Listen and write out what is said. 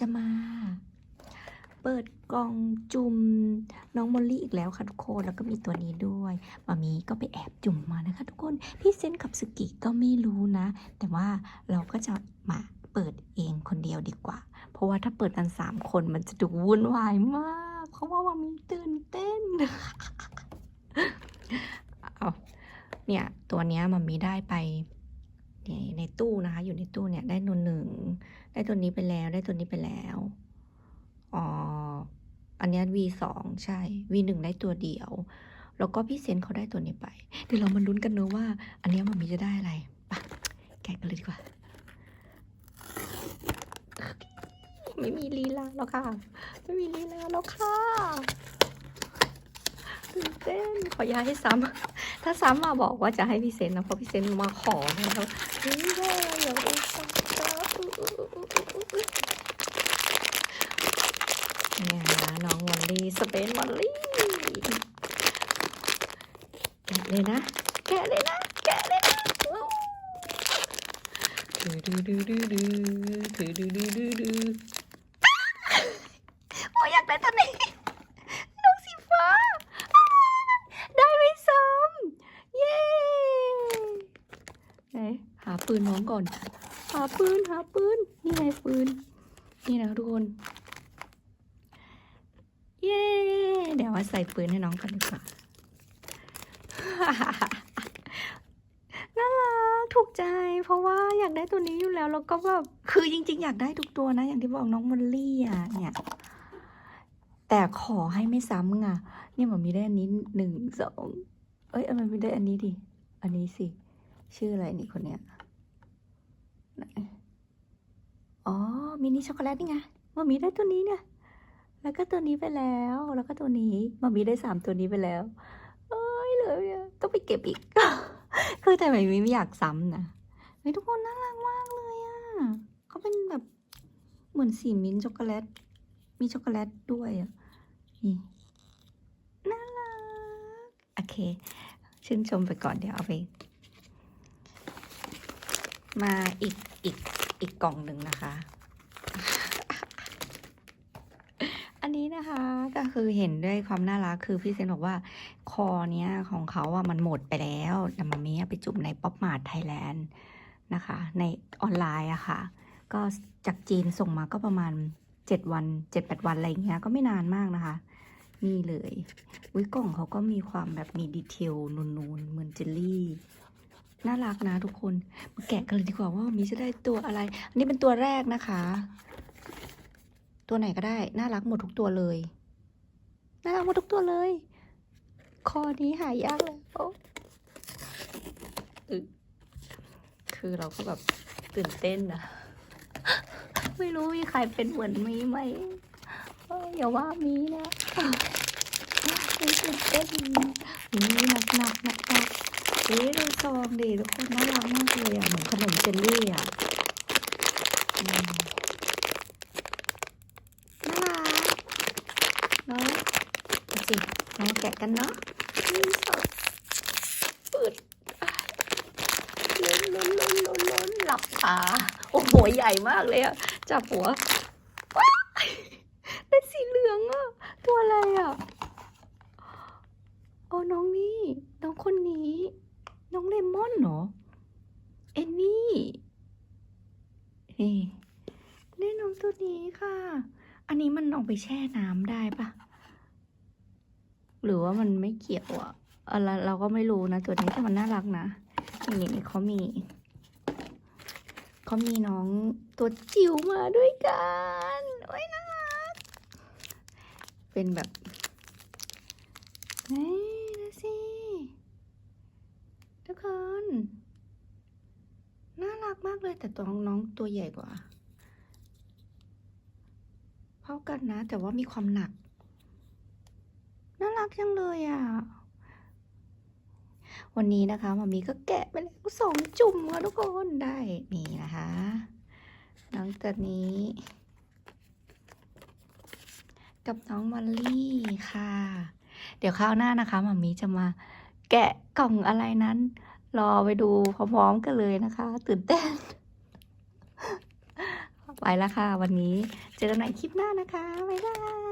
จะมา เปิดกล่องจุ่มน้องมอลลี่อีกแล้วค่ะทุกคน แล้วก็มีตัวนี้ด้วยมามีก็ไปแอบจุ่มมานะคะทุกคน พี่เซนกับสกิก็ไม่รู้นะ แต่ว่าเราก็จะมาเปิดเองคนเดียวดีกว่า เพราะว่าถ้าเปิดกันสามคนมันจะดูวุ่นวายมากเพราะว่ามามีตื่นเต้นเอาเนี่ยตัวเนี้ยมันมีได้ไป ในตู้นะคะ อยู่ในตู้เนี่ยได้ตัวหนึ่งได้ตัวนี้ไปแล้วได้ตัวนี้ไปแล้วอ๋ออันนี้ V สองใช่ V หนึ่งได้ตัวเดียว แล้วก็พี่เซนเขาได้ตัวนี้ไป เดี๋ยวเรามาลุ้นกันเนอะว่า อันนี้มันมีจะได้อะไรไปะแกะกันเลยดีกว่า ไม่มีลีลาแล้วค่ะ ไม่มีลีลาแล้วค่ะ ตื่นเต้นขอย้ายให้ซ้ำถ้าซ้ำมาบอกว่าจะให้พี่เซนนะเพราะพี่เซนมาขอแล้วนี่แหละอย่าไปซ้ำจ้าเนี่ยนะน้องวอลลี่สเปนวอลลี่แกะเลยนะ แกะเลยนะ แกะเลยนะดูดูดูดูดูดูดูดูดูดูโอ้ยอยากได้ตัวนี้องสีฟ้า ได้ไม่ซ้ำ เย้ ไห นหาปืนน้องก่อน หาปืนหาปืนนี่ไงปืน นี่นะทุกคน เย้เดี๋ยวมาใส่ปืนให้น้องกันดีกว่าน่ารักถูกใจ เพราะว่าอยากได้ตัวนี้อยู่แล้วแล้วก็แบบคือจริง ๆ อยากได้ทุกตัวนะ อย่างที่บอกน้องมอลลี่อะเนี่ยแต่ขอให้ไม่ซ้ำไงเนี่ยมันมีได้อันนี้หนึ่งสองเอ้ยมันมีได้อันนี้ดิอันนี้สิ ชื่ออะไรนี่คนเนี้ยอ๋อมินิช็อกโกแลตนี่ไงมันมีได้ตัวนี้เนี่ย แล้วก็ตัวนี้ไปแล้ว แล้วก็ตัวนี้มันมีได้สามตัวนี้ไปแล้ว เอ้ยเลยอะต้องไปเก็บอีก คือแต่ไม่มีไม่อยากซ้ำนะเฮ้ยทุกคนน่ารักมากเลยอะเขาเป็นแบบเหมือนสีมิ้นช็อกโกแลต มีช็อกโกแลตด้วยอะนี่น่ารัก โอเค ชื่นชมไปก่อนเดี๋ยวเอาไป มาอีกอีกอีกกล่องหนึ่งนะคะ อันนี้นะคะก็คือเห็นด้วยความน่ารักคือพี่เซนบอกว่าคอเนี้ยของเขาอะมันหมดไปแล้วแต่มามีไปจุ่มในป๊อปมาร์ทไทยแลนด์นะคะ ในออนไลน์อะค่ะ ก็จากจีนส่งมาก็ประมาณ7วัน7-8วันอะไรอย่างเงี้ยก็ไม่นานมากนะคะ นี่เลยวิกล่องเขาก็มีความแบบมีดีเทลนูนๆเหมือนเจลลี่ น่ารักนะทุกคน มาแกะกันเลยดีกว่าว่ามีจะได้ตัวอะไร อันนี้เป็นตัวแรกนะคะ ตัวไหนก็ได้ น่ารักหมดทุกตัวเลย น่ารักหมดทุกตัวเลย คอนี้หายากเลยโอ้อึคือเราก็แบบตื่นเต้นนะ ไม่รู้มีใครเป็นเหมือนมีไหมเอ้ยอย่าว่ามีนะไม่ตื่นเต้นนี่หนักหนักหนักหนัก เฮ้ยดูซองดิทุกคนน่ารักมากเลยอะเหมือนขนมเจลลี่อะน่ารักเนาะเอาสิมาแกะกันเนาะเปิดล้นล้นล้นล้นล้นหลับตาโอ้โหใหญ่มากเลยอะจับหัวายได้สีเหลืองอะ ตัวอะไรอะอ๋อน้องนี่ น้องคนนี้ น้องเลมอนเหรอ เอนนี่ นี่ได้น้องตัวนี้ค่ะ อันนี้มันเอาไปแช่น้ำได้ปะหรือว่ามันไม่เกี่ยวอะอะไรเราก็ไม่รู้นะ ตัวนี้แต่มันน่ารักนะนี่นี่เขามีเขามีน้องตัวจิ๋วมาด้วยกันโอ้ยน่ารักเป็นแบบเฮ้ยดูสิทุกคน น่ารักมาก เลย แต่ตัวน้องตัวใหญ่กว่า เท่ากันนะ แต่ว่ามีความหนัก น่ารักจังเลยอะ วันนี้นะคะมามีก็แกะไปแล้วสองจุ่มค่ะทุกคนได้นี่นะคะ น้องตัวนี้ กับน้องมอลลี่ค่ะ เดี๋ยวคราวหน้านะคะมามีจะมาแกะกล่องอะไรนั้น รอไปดูพร้อมๆกันเลยนะคะ ตื่นเต้น ไปแล้วค่ะ วันนี้เจอกันใหม่คลิปหน้านะคะ บ๊ายบาย